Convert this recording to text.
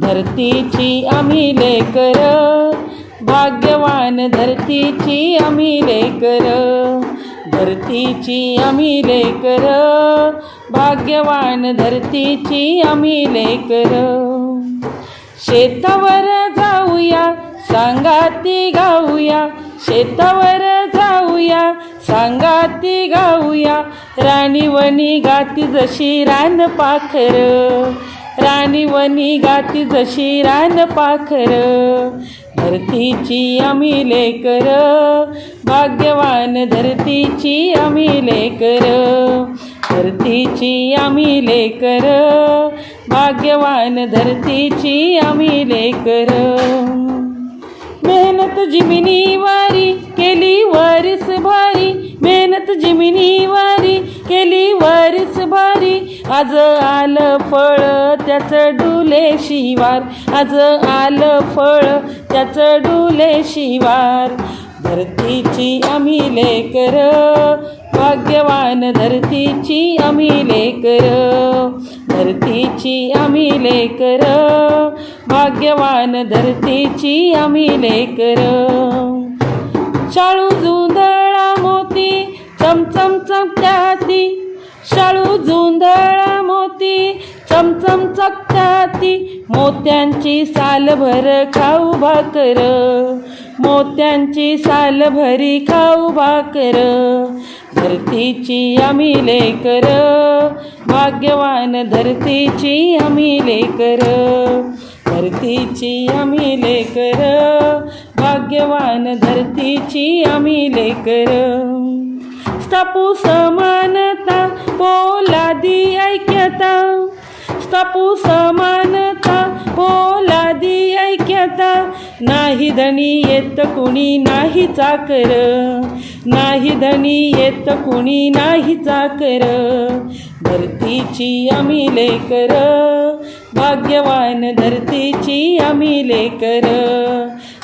धरतीची आम्ही लेकर भाग्यवान धरतीची आम्ही लेकर धरतीची आम्ही लेकर भाग्यवान धरतीची आम्ही लेकर. शेतावर जाऊया सांगाती गाऊया शेतावर जाऊया सांगाती गाऊया राणीवणी गाती जशी रान पाखर. राणी वनी गाती जशी रान पाखर. धरतीची आम्ही लेकर भाग्यवान धरतीची आम्ही लेकर. धरतीची आम्ही लेकर भाग्यवान धरतीची आम्ही लेकर. मेहनत जिमिनी वारी केली वारीस भारी मेहनत जिमिनी वारी केली वारीस भारी. आज आलं फळ त्याचं डुले शिवार. आज आलं फळ त्याचं डुले शिवार. धरतीची आम्ही लेकर भाग्यवान धरतीची आम्ही लेकर. धरतीची आम्ही लेकर भाग्यवान धरतीची आम्ही लेकर. शाळू जुंधळा मोती चमचम चमक्याती शाळू जुंधळा मोती चमचम चकत्याती. मोत्यांची सालभर खाऊ भाकर मोत्यांची सालभरी खाऊ भाकर. धरतीची आम्ही लेकर भाग्यवान धरतीची आम्ही लेकर. धरतीची आम्ही लेकर भाग्यवान धरतीची आम्ही लेकर. स्थापू समानता पोलादी ऐक्यता. स्थापू समानता पोलादी ऐक्यता. नाही धनी येत कुणी नाही चाकर. नाही धनी येत कुणी नाही चाकर. धरतीची आम्ही लेकर. भाग्यवान धरतीची आम्ही लेकर.